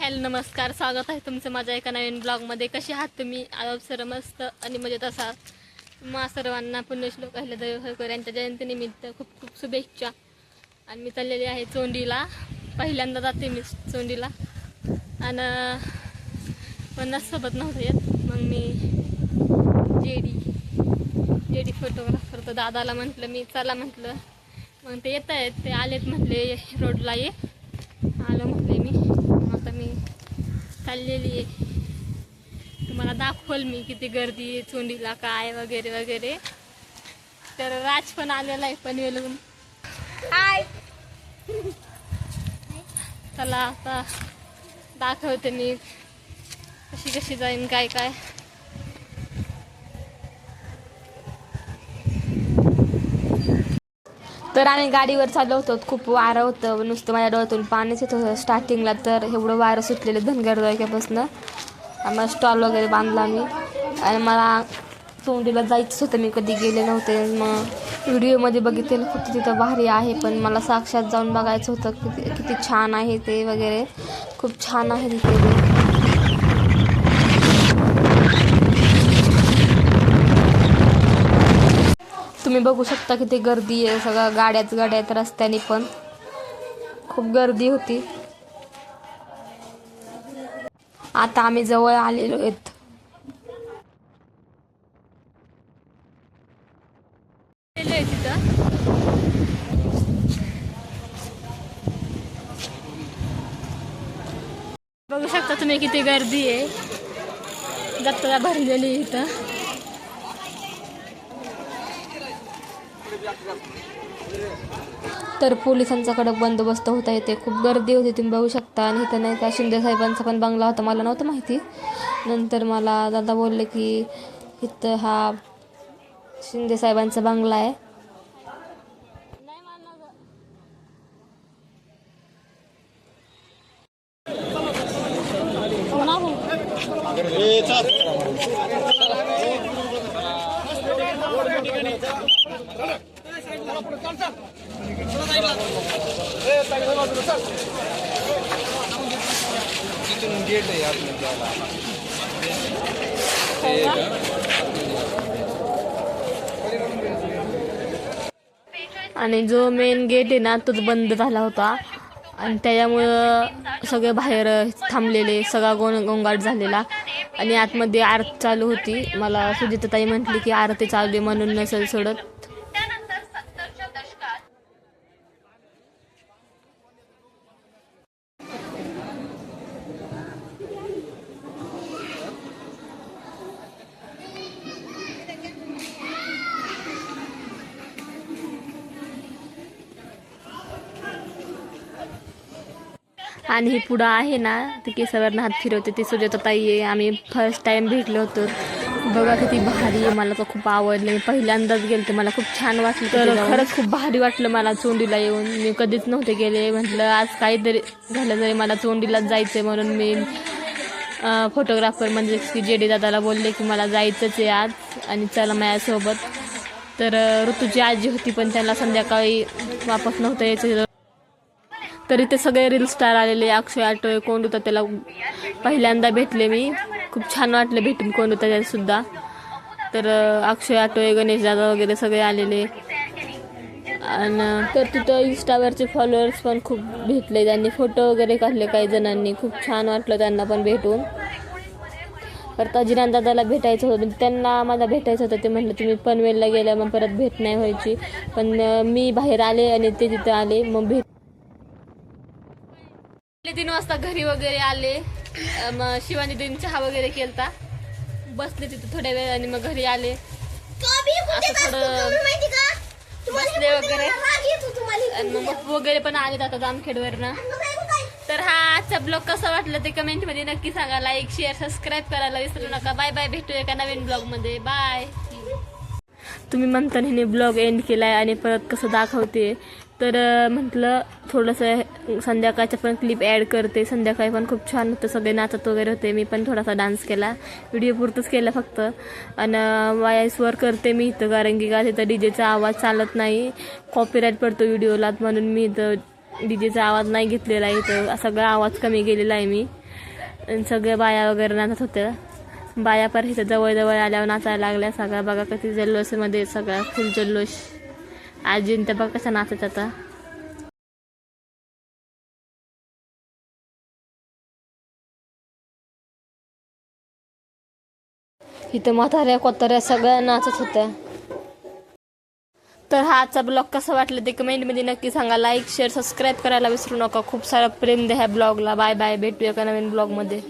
Hello नमस्कार. स्वागत आहे तुमचं माझ्या एका नवीन ब्लॉगमध्ये. कसे आहात तुम्ही? आरोप सर मस्त आणि मजेत असाल मा सर्वांना पुण्यश्लोक अहिल्यादेवी होळकर यांच्या जयंतीनिमित्त खूप खूप शुभेच्छा. आणि मी चाललेली आहे चोंडीला. पहिल्यांदा जाते मी चोंडीला. आणि पन्नाससोबत नव्हतं येत. मग मी जे डी जे डी फोटोग्राफर तर दादाला म्हटलं मी चला म्हटलं. मग ते येत आहेत ते आलेत म्हटले रोडला ये. आलं म्हटले मी मग आता मी चाललेली आहे. तुम्हाला दाखवल मी किती गर्दी आहे चोंडीला काय वगैरे वगैरे. तर राज पण आलेला आहे पनवेलहून. हाय चला आता दाखवते मी कशी कशी जाईन काय काय. तर आम्ही गाडीवर चाललो होतो. खूप वारं होतं. नुसतं माझ्या डोळ्यातून पाणीच येत होतं. स्टार्टिंगला तर एवढं वारं सुटलेलं धनगर वाक्यापासून आम्हाला स्टॉल वगैरे बांधला मी आणि मला तोंडीला जायचंच होतं. मी कधी गेले नव्हते. मग व्हिडिओमध्ये बघितलेलं कुठे तिथं भारी आहे. पण मला साक्षात जाऊन बघायचं होतं. किती किती छान आहे ते वगैरे. खूप छान आहे तिथे. तुम्ही बघू शकता किती गर्दी आहे. सगळं गाड्याच गाड्या आहेत रस्त्याने पण. खूप गर्दी होती. आता आम्ही जवळ आलेलो आहेत. बघू शकता तुम्ही किती गर्दी आहे. जत्रा भरलेली इथं. तर पोलिसांचा कडक बंदोबस्त होता इथे. खूप गर्दी होती तुम्ही बघू शकता. आणि इथं नाही का शिंदे साहेबांचा पण बंगला होता मला नव्हतं माहिती. नंतर मला दादा बोलले की इथं हा शिंदे साहेबांचा बंगला आहे. तिथून गेट आहे आणि जो मेन गेट आहे ना तोच बंद झाला होता. आणि त्याच्यामुळं सगळे बाहेर थांबलेले सगळा गोण गोंगाट झालेला. आणि आतमध्ये आरती चालू होती. मला सुजिताताई म्हटली की आरती चालू आहे म्हणून नसेल सोडत. आणि ही पुढं आहे ना ती केसावरनं हात फिरवते ती सुजाताताई आहे. आम्ही फर्स्ट टाइम भेटलो होतो. बघा किती भारी आहे मला तर खूप आवडले. पहिल्यांदाच गेलते मला खूप छान वाटलं तर खरंच खूप भारी वाटलं मला चोंडीला येऊन. मी कधीच नव्हते गेले. म्हटलं आज काहीतरी झालं जरी मला चोंडीलाच जायचं म्हणून मी फोटोग्राफर म्हणजे की जे डी दादाला बोलले की मला जायचंच आहे आज आणि चला माझ्यासोबत. तर ऋतूची आजी होती पण त्यांना संध्याकाळी वापस नव्हतं यायचं. तरी ते सगळे रील स्टार आलेले अक्षय आटोय कोण होता त्याला पहिल्यांदा भेटले मी. खूप छान वाटले भेटून कोण होता त्याला सुद्धा. तर अक्षय आटोय गणेश दादा वगैरे सगळे आलेले. आणि तर तिथं इंस्टावरचे फॉलोअर्स पण खूप भेटले. त्यांनी फोटो वगैरे काढले काही जणांनी. खूप छान वाटलं त्यांना पण भेटून. परत अजिनान दादाला भेटायचं होतं. म्हणजे त्यांना मला भेटायचं होतं. ते म्हटलं तुम्ही पनवेलला गेल्या मग परत भेट नाही व्हायची. पण मी बाहेर आले आणि ते तिथं आले. मग भेट तीन वाजता घरी वगैरे आले. मग शिवानी दिन चहा वगैरे केलता. बसले तिथे थोड्या वेळ आणि मग घरी आले. असं थोडं बसले वगैरे. आणि मग पप्पू वगैरे पण आले आता जामखेडवरनं. तर हा आजचा ब्लॉग कसा वाटला ते कमेंटमध्ये नक्की सांगा. लाईक शेअर सबस्क्राईब करायला विसरू नका. बाय बाय भेटू एका नवीन ब्लॉगमध्ये बाय तुम्ही म्हणता हिने ब्लॉग एंड केलाय आणि परत कसं दाखवते. तर म्हटलं थोडंसं संध्याकाळचं पण क्लिप ॲड करते. संध्याकाळी पण खूप छान होतं. सगळे नाचत वगैरे होते. मी पण थोडासा डान्स केला. व्हिडिओ पुरतंच केला फक्त. आणि वायसवर करते मी इथं कारण की का तिथं डीजेचा आवाज चालत नाही. कॉपीराईट पडतो व्हिडिओला म्हणून मी इथं डीजेचा आवाज नाही घेतलेला आहे. इथं सगळा आवाज कमी केलेला आहे मी. आणि बाया वगैरे नाचत होत्या. बाया पर इथं जवळजवळ आल्यावर नाचायला लागल्या. सगळ्या बघा किती जल्लोषमध्ये सगळा फुल जल्लोष. आजीन तर बघा कसं नाचत आता. इथं म्हाताऱ्या कोताऱ्या सगळ्या नाचत होत्या. तर हा आजचा ब्लॉग कसा वाटला ते कमेंटमध्ये नक्की सांगा. लाईक शेअर सबस्क्राईब करायला विसरू नका. खूप सारा प्रेम द्या ह्या ब्लॉगला. बाय बाय भेटूया का नवीन ब्लॉगमध्ये.